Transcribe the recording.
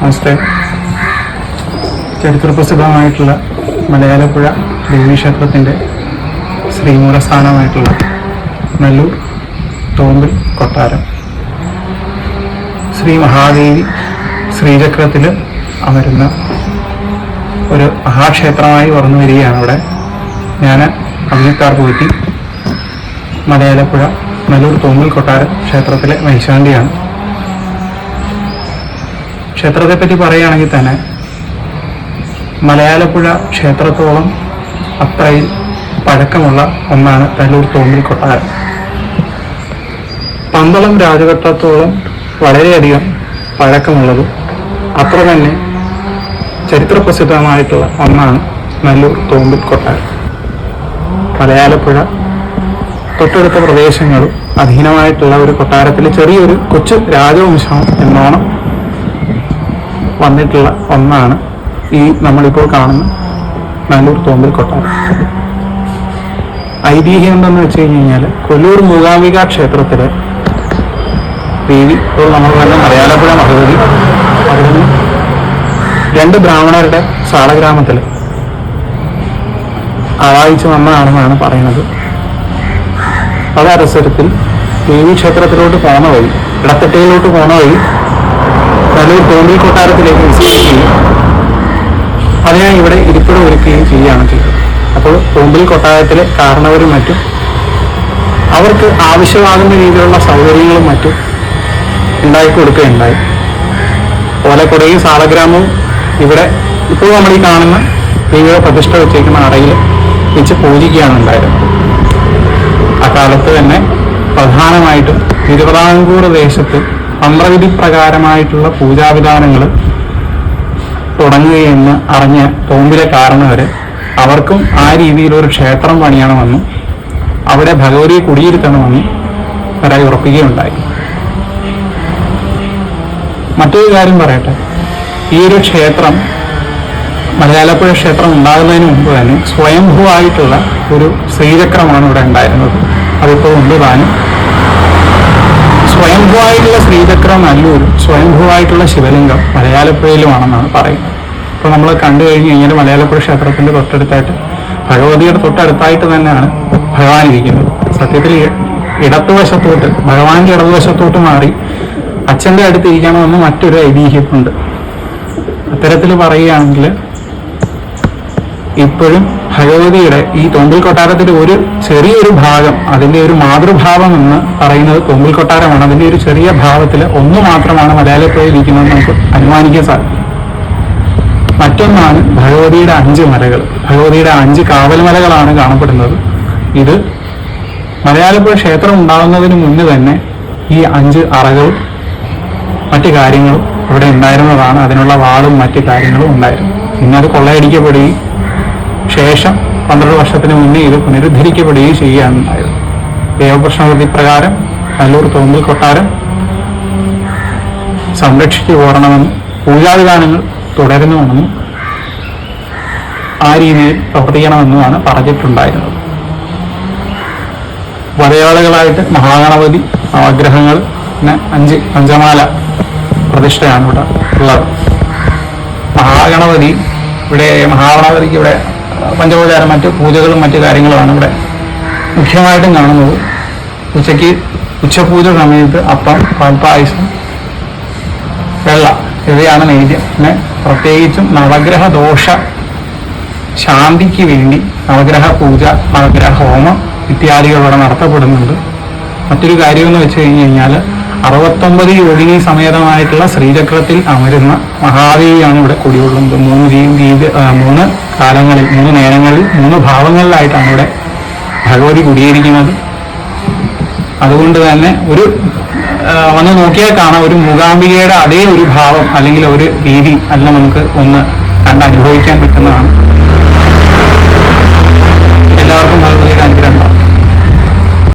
നമസ്തേ. ചരിത്രപ്രസിദ്ധമായിട്ടുള്ള മലയാളപ്പുഴ ദേവീക്ഷേത്രത്തിന്റെ ശ്രീമൂലസ്ഥാനമായിട്ടുള്ള നെല്ലൂർ തോമ്പിൽ കൊട്ടാരം. ശ്രീ മഹാദേവി ശ്രീചക്രത്തിൽ അമരുന്ന ഒരു മഹാക്ഷേത്രമായി വളർന്നു വരികയാണ് ഇവിടെ ഞാൻ അഭിനക്കാർ പോറ്റി മലയാളപ്പുഴ നെല്ലൂർ തോമ്പിൽ കൊട്ടാരം ക്ഷേത്രത്തിലെ മേൽശാന്തിയാണ് ക്ഷേത്രത്തെ പറ്റി പറയുകയാണെങ്കിൽ തന്നെ മലയാളപ്പുഴ ക്ഷേത്രത്തോളം അത്രയും പഴക്കമുള്ള ഒന്നാണ് തല്ലൂർ തോമ്പിൽ കൊട്ടാരം. പന്തളം രാജഘട്ടത്തോളം വളരെയധികം പഴക്കമുള്ളത് അത്ര തന്നെ ചരിത്രപ്രസിദ്ധമായിട്ടുള്ള ഒന്നാണ് നല്ലൂർ തോമ്പിൽ കൊട്ടാരം. മലയാളപ്പുഴ തൊട്ടടുത്ത പ്രദേശങ്ങളും അധീനമായിട്ടുള്ള ഒരു കൊട്ടാരത്തിലെ ചെറിയൊരു കൊച്ചു രാജവംശം എന്നോണം വന്നിട്ടുള്ള ഒന്നാണ് ഈ നമ്മളിപ്പോൾ കാണുന്ന നല്ലൂർ തോമ്പിൽ കൊട്ടാരം. ഐതിഹ്യം എന്തെന്ന് വെച്ച് കഴിഞ്ഞ് കഴിഞ്ഞാൽ കൊല്ലൂർ മൂകാംബിക ക്ഷേത്രത്തിലെ ദേവി ഇപ്പോൾ നമ്മൾ തന്നെ മലയാളപ്പുഴ ഭഗവതി അവിടുന്ന് രണ്ട് ബ്രാഹ്മണരുടെ സാളഗ്രാമത്തിൽ ആവാഹിച്ച് വന്നതാണെന്നാണ് പറയുന്നത്. പല അവസരത്തിൽ ദേവി ക്ഷേത്രത്തിലോട്ട് പോണ വഴി ഇടത്തട്ടയിലോട്ട് പോണ വഴി നല്ലൊരു തോന്നി കൊട്ടാരത്തിലേക്ക് വിസിക്കുകയും അതിനായി ഇവിടെ ഇരിപ്പിടം ഒരുക്കുകയും ചെയ്യുകയാണ് ചെയ്തത്. അപ്പോൾ തോമ്പിൽ കൊട്ടാരത്തിലെ കാരണവരും മറ്റും അവർക്ക് ആവശ്യമാകുന്ന രീതിയിലുള്ള സൗകര്യങ്ങളും മറ്റും ഉണ്ടാക്കി കൊടുക്കുകയുണ്ടായി. ഓലക്കുടയും സാളഗ്രാമവും ഇവിടെ ഇപ്പോൾ നമ്മൾ ഈ കാണുന്ന ദൈവ പ്രതിഷ്ഠ വെച്ചേക്കുന്ന അറയിൽ വെച്ച് പൂജിക്കുകയാണ് ഉണ്ടായിരുന്നത് അക്കാലത്ത് തന്നെ പ്രധാനമായിട്ടും തിരുവിതാംകൂർ ദേശത്ത് തന്ത്രവിധി പ്രകാരമായിട്ടുള്ള പൂജാവിധാനങ്ങൾ തുടങ്ങുകയെന്ന് അറിഞ്ഞ തോമ്പിലെ കാരണവർ അവർക്കും ആ രീതിയിലൊരു ക്ഷേത്രം പണിയണമെന്നും അവിടെ ഭഗവതിയെ കുടിയിരുത്തണമെന്നും വരായി ഉറപ്പിക്കുകയുണ്ടായി. മറ്റൊരു കാര്യം പറയട്ടെ. ഈ ഒരു ക്ഷേത്രം മലയാളപ്പുഴ ക്ഷേത്രം ഉണ്ടാകുന്നതിന് മുമ്പ് തന്നെ സ്വയംഭൂവായിട്ടുള്ള ഒരു ശ്രീചക്രമാണ് ഇവിടെ ഉണ്ടായിരുന്നത്. അതിപ്പോൾ ഉണ്ട് താനും. സ്വയംഭൂവായിട്ടുള്ള ശ്രീചക്രം നല്ലൂരും സ്വയംഭൂവായിട്ടുള്ള ശിവലിംഗം മലയാളപ്പുഴയിലുമാണെന്നാണ് പറയുന്നത്. അപ്പോൾ നമ്മൾ കണ്ടു കഴിഞ്ഞ് കഴിഞ്ഞാൽ മലയാളപ്പുഴ ക്ഷേത്രത്തിന്റെ തൊട്ടടുത്തായിട്ട് ഭഗവതിയുടെ തൊട്ടടുത്തായിട്ട് തന്നെയാണ് ഭഗവാൻ ഇരിക്കുന്നത്. സത്യത്തിൽ ഇടത്തുവശത്തോട്ട് ഭഗവാന്റെ ഇടതുവശത്തോട്ട് മാറി അച്ഛന്റെ അടുത്ത് ഇരിക്കണമെന്ന് മറ്റൊരു ഐതിഹ്യമുണ്ട്. അത്തരത്തിൽ പറയുകയാണെങ്കിൽ ഇപ്പോഴും ഭഗവതിയുടെ ഈ തോമ്പിൽ കൊട്ടാരത്തിന്റെ ഒരു ചെറിയൊരു ഭാഗം അതിന്റെ ഒരു മാതൃഭാവം എന്ന് പറയുന്നത് തോമ്പിൽ കൊട്ടാരമാണ് അതിന്റെ ഒരു ചെറിയ ഭാവത്തിൽ ഒന്ന് മാത്രമാണ് മലയാളത്തിൽ ഇരിക്കുന്നത് നമുക്ക് അനുമാനിക്കാൻ സാധിക്കും. മറ്റൊന്നാണ് ഭഗവതിയുടെ അഞ്ച് മലകൾ. ഭഗവതിയുടെ അഞ്ച് കാവൽ മലകളാണ് കാണപ്പെടുന്നത്. ഇത് മലയാളപ്പുഴ ക്ഷേത്രം ഉണ്ടാകുന്നതിന് മുന്നേ തന്നെ ഈ അഞ്ച് അറകളും മറ്റു കാര്യങ്ങളും ഇവിടെ ഉണ്ടായിരുന്നതാണ്. അതിനുള്ള വാളും മറ്റു കാര്യങ്ങളും ഉണ്ടായിരുന്നു. പിന്നെ അത് കൊള്ളയടിക്കപ്പെടുകയും ശേഷം പന്ത്രണ്ട് വർഷത്തിന് മുന്നേ ഇത് പുനരുദ്ധരിക്കപ്പെടുകയും ചെയ്യുകയാണുണ്ടായത്. ദേവപ്രശ്നപതി പ്രകാരം നല്ലൂർ തോമ്പിൽ കൊട്ടാരം സംരക്ഷിച്ചു പോരണമെന്നും പൂജാവിധാനങ്ങൾ തുടരുന്നുവെന്നും ആ രീതിയിൽ പ്രവർത്തിക്കണമെന്നുമാണ് പറഞ്ഞിട്ടുണ്ടായിരുന്നത്. വലയാളുകളായിട്ട് മഹാഗണപതി നവഗ്രഹങ്ങൾ പിന്നെ അഞ്ച് പഞ്ചമാല പ്രതിഷ്ഠയാണ് ഇവിടെ ഉള്ളത്. മഹാഗണപതി ഇവിടെ മഹാഗണപതിക്ക് ഇവിടെ പഞ്ചോപചാരം മറ്റ് പൂജകളും മറ്റു കാര്യങ്ങളുമാണ് ഇവിടെ മുഖ്യമായിട്ടും കാണുന്നത്. ഉച്ചയ്ക്ക് ഉച്ചപൂജ സമയത്ത് അപ്പം പാൽപ്പായസം വെള്ള ഇവയാണ് നൈദ്യം. പിന്നെ പ്രത്യേകിച്ചും നവഗ്രഹ ദോഷ ശാന്തിക്ക് വേണ്ടി നവഗ്രഹ പൂജ നവഗ്രഹ ഹോമം ഇത്യാദികൾ ഇവിടെ നടത്തപ്പെടുന്നുണ്ട്. മറ്റൊരു കാര്യമെന്ന് വെച്ച് കഴിഞ്ഞ് കഴിഞ്ഞാൽ അറുപത്തൊമ്പത് യോഗിനി സമേതമായിട്ടുള്ള ശ്രീചക്രത്തിൽ അമരുന്ന മഹാദേവിയാണ് ഇവിടെ കുടികൊള്ളുന്നത്. മൂന്ന് രീതി മൂന്ന് കാലങ്ങളിൽ മൂന്ന് നേരങ്ങളിൽ മൂന്ന് ഭാവങ്ങളിലായിട്ടാണ് ഇവിടെ ഭഗവതി കുടിയിരിക്കുന്നത്. അതുകൊണ്ട് തന്നെ ഒരു വന്ന് നോക്കിയാൽ കാണാം ഒരു മൂകാംബികയുടെ അതേ ഒരു ഭാവം അല്ലെങ്കിൽ ഒരു രീതി അല്ല നമുക്ക് ഒന്ന് കണ്ട് അനുഭവിക്കാൻ പറ്റുന്നതാണ്.